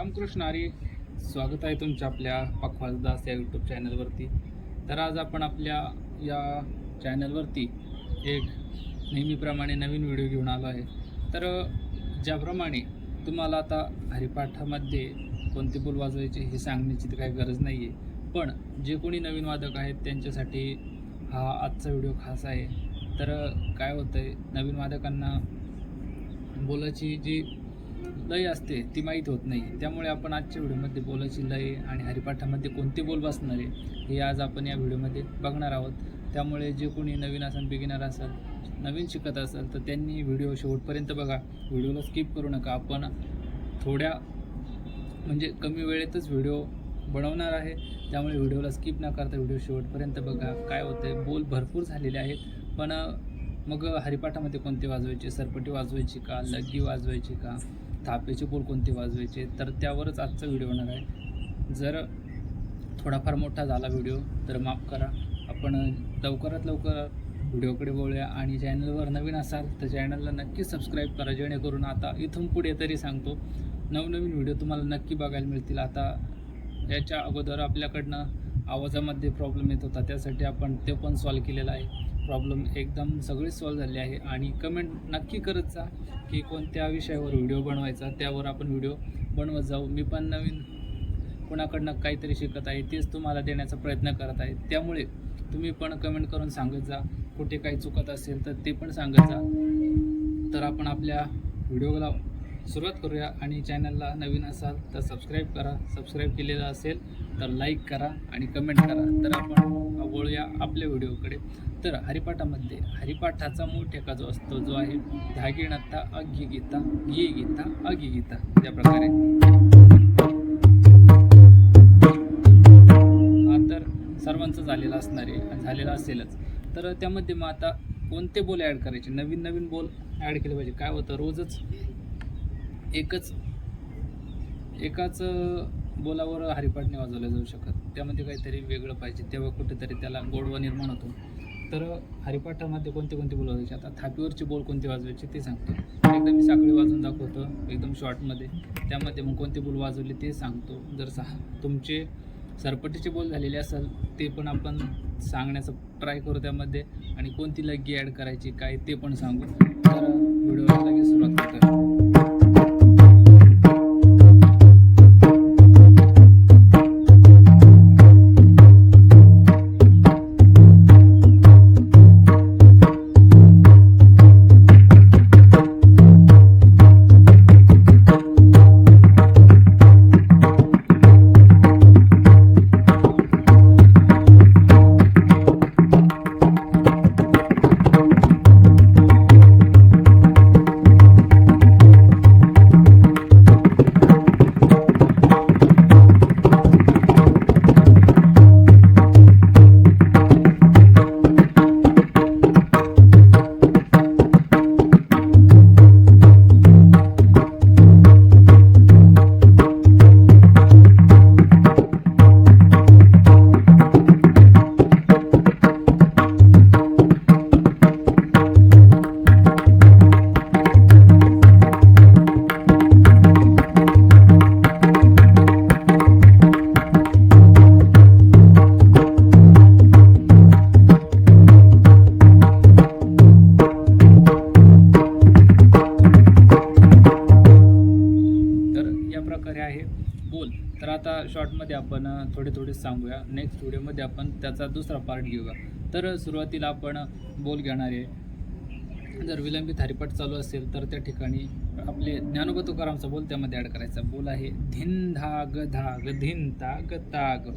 रामकृष्ण आरे स्वागत आहे तुमच्या आपल्या पखवाजदास या यूट्यूब चॅनलवरती तर आज आपण आपल्या या चॅनलवरती एक नेहमीप्रमाणे नवीन व्हिडिओ घेऊन आलो आहे. तर ज्याप्रमाणे तुम्हाला आता हरिपाठामध्ये कोणते बोल वाजवायचे हे सांगण्याची तर काही गरज नाही आहे पण जे कोणी नवीन वादक आहेत त्यांच्यासाठी हा आजचा व्हिडिओ खास आहे. तर काय होतं आहे नवीन वादकांना बोलाची जी लय असते ती माहीत होत नाही. त्यामुळे आपण आजच्या व्हिडिओमध्ये बोलायची लय आणि हरिपाठामध्ये कोणते बोल बसणार आहे हे आज आपण या व्हिडिओमध्ये बघणार आहोत. त्यामुळे जे कोणी नवीन असाल बिगिनर असेल नवीन शिकत असेल तर त्यांनी व्हिडिओ शेवटपर्यंत बघा. व्हिडिओला स्किप करू नका. आपण थोड्या म्हणजे कमी वेळेतच व्हिडिओ बनवणार आहे. त्यामुळे व्हिडिओला स्किप न करता व्हिडिओ शेवटपर्यंत बघा. काय होतं बोल भरपूर झालेले आहेत. पण मग हरिपाठामध्ये कोणते वाजवायचे? सरपटी वाजवायची का? लग्गी वाजवायची का? थापेचे बोल कोणते वाजवायचे तर त्यावरच आजचा व्हिडिओ होणार आहे. जर थोडाफार मोठा झाला व्हिडिओ तर माफ करा. आपण लवकरात लवकर व्हिडिओकडे बोलूया आणि चॅनलवर नवीन असाल तर चॅनलला नक्की सबस्क्राईब करा जेणेकरून आता इथून पुढे तरी सांगतो नवनवीन व्हिडिओ तुम्हाला नक्की बघायला मिळतील. आता याच्या अगोदर आपल्याकडनं आवाजामध्ये प्रॉब्लेम येत होता त्यासाठी आपण ते पण सॉल्व केलेलं आहे. प्रॉब्लेम एकदम सगळे सॉल्व झाले आहे. आणि कमेंट नक्की करत जा की कोणत्या विषयावर व्हिडिओ बनवायचा त्यावर आपण व्हिडिओ बनवत जाऊ. मी पण नवीन कोणाकडनं काहीतरी शिकत आहे तेच तुम्हाला देण्याचा प्रयत्न करत आहे. त्यामुळे तुम्ही पण कमेंट करून सांगत जा. कुठे काही चुकत असेल तर ते पण सांगत जा. तर आपण आपल्या व्हिडिओला सुरुवात करूया आणि चॅनलला नवीन असाल तर सबस्क्राईब करा. सबस्क्राईब केलेलं असेल तर लाईक करा आणि कमेंट करा. तर आपण वळूया आपल्या व्हिडिओकडे. तर हरिपाठामध्ये हरिपाठाचा मूळ ठेका जो असतो जो आहे धागिणता नत्ता अग्गी गीता गी गीता अगी गीता त्या प्रकारे. हा तर सर्वांचं झालेलं असणार आहे झालेलं असेलच. तर त्यामध्ये मग आता कोणते बोल ॲड करायचे? नवीन नवीन बोल ॲड केले पाहिजे. काय होतं? रोजच एकच एकाच बोलावर हरिपाठ वाजवल्या जाऊ शकत. त्यामध्ये काहीतरी वेगळं पाहिजे. तेव्हा कुठेतरी त्याला गोडवा निर्माण होतो. तर हरिपाठामध्ये कोणते कोणते बोल वाजवायचे आता थापीवरचे बोल कोणते वाजवायचे ते सांगतो. एकदा मी साखळी वाजवून दाखवतो एकदम शॉर्टमध्ये. त्यामध्ये मग कोणते बोल वाजवले ते सांगतो. जर सा तुमचे सरपटीचे बोल झालेले असेल ते पण आपण सांगण्याचा ट्राय करू त्यामध्ये. आणि कोणती लग्गी ॲड करायची काय ते पण सांगू. तर व्हिडिओला लगेच सुरुवात करतो थोडे थोडे सांगूया. नेक्स्ट व्हिडिओमध्ये आपण त्याचा दुसरा पार्ट घेऊया. तर सुरुवातीला आपण बोल घेणार आहे. जर विलंबित हरिपाठ चालू असेल तर त्या ठिकाणी आपले ज्ञानोबा तुकारामचा बोल त्यामध्ये ॲड करायचा. बोल आहे धिन धाग धाग धिन ताग ताग.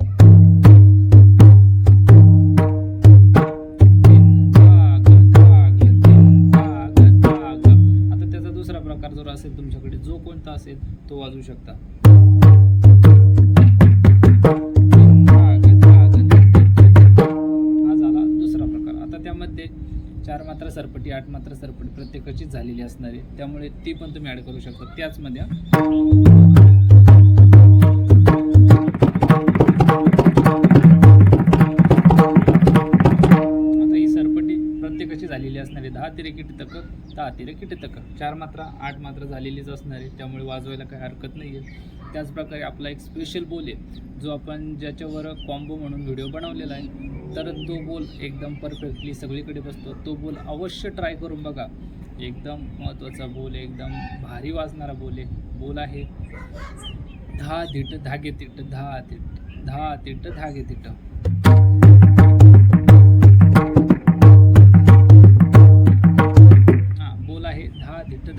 धिन धाग धाग आता त्याचा दुसरा प्रकार असेल तुमच्याकडे जो कोणता असेल तो वाजवू शकता. मात्रा सरपटी आठ मात्रा सरपटी प्रत्येकाची झालेली असणार आहे. त्यामुळे ती पण तुम्ही ॲड करू शकता. त्याचमध्ये आता ही सरपटी प्रत्येकाची झालेली असणार आहे. दहा तिरेकी तक तर अतिरेकी किती तक चार मात्रा आठ मात्रा झालेलीच असणार आहे. त्यामुळे वाजवायला काही हरकत नाही आहे त्याचप्रकारे आपला एक स्पेशल बोल आहे. जो आपण ज्याच्यावर कॉम्बो म्हणून व्हिडिओ बनवलेला आहे. तर तो बोल एकदम परफेक्टली सगळीकडे बसतो. तो बोल अवश्य ट्राय करून बघा. एकदम महत्त्वाचा बोल एकदम भारी वाजणारा बोल आहे. बोल आहे दहा तिट धागे तिट दहा तिट दहा तिट धागे तिट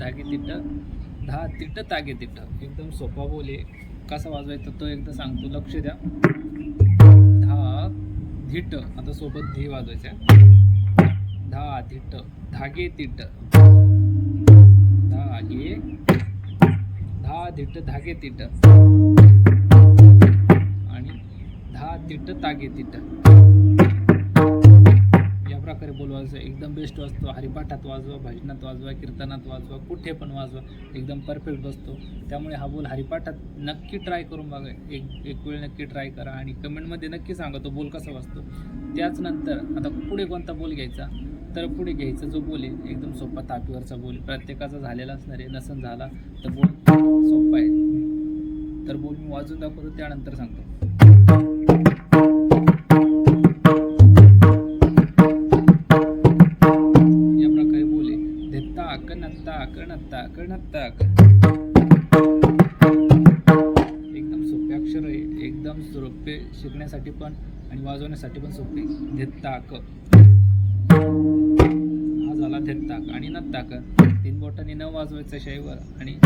दहा धागे दहा तिट्ट तागे तिट एकदम सोपा बोल आहे. कसा वाजवायचा तो एकदा सांगतो. लक्ष द्या. दहा धिट्ट आता सोबत धी वाजवायचा धा दहा धागे तिट्ट धागे दहा धिट्ट धागे तिट्ट आणि दहा तिट्ट तागे तिट्ट प्रकारे बोलवायचं. एकदम बेस्ट वाजतो. हरिपाठात वाजवा भजनात वाजवा कीर्तनात वाजवा कुठे पण वाजवा एकदम परफेक्ट बसतो. त्यामुळे हा बोल हरिपाठात नक्की ट्राय करून बघा. एक एक वेळ नक्की ट्राय करा आणि कमेंटमध्ये नक्की सांगा तो बोल कसा वाजतो. त्याच नंतर आता पुढे कोणता बोल घ्यायचा? तर पुढे घ्यायचा जो बोल आहे एकदम सोपा तापीवरचा बोल. प्रत्येकाचा झालेला असणार आहे नसन झाला तर बोल सोपा आहे. तर बोल मी वाजून दाखवतो त्यानंतर सांगतो. कणत्ता कणत्ता एकदम सोपे अक्षर आहे. एकदम सोपे शिकण्यासाठी पण आणि वाजवण्यासाठी पण सोपे. धित्ताक हा झाला धित्ताक आणि नत्ताक तीन बोटांनी न वाजवायचं शाईवर आणि या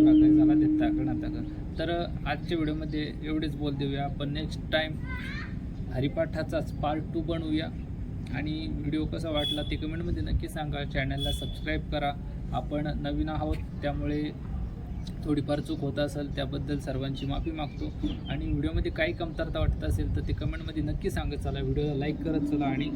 प्रकारे झाला तर आजच्या व्हिडिओमध्ये एवढेच बोल देऊया. आपण नेक्स्ट टाईम हरिपाठाचाच पार्ट टू बनवूया. आणि व्हिडिओ कसा वाटला ते कमेंटमध्ये नक्की सांगा. चॅनलला सबस्क्राईब करा. आपण नवीन आहोत त्यामुळे थोडीफार चूक होत असेल त्याबद्दल सर्वांची माफी मागतो. आणि व्हिडिओमध्ये काही कमतरता वाटत असेल तर ते कमेंटमध्ये नक्की सांगत चला व्हिडिओला लाईक करत चला आणि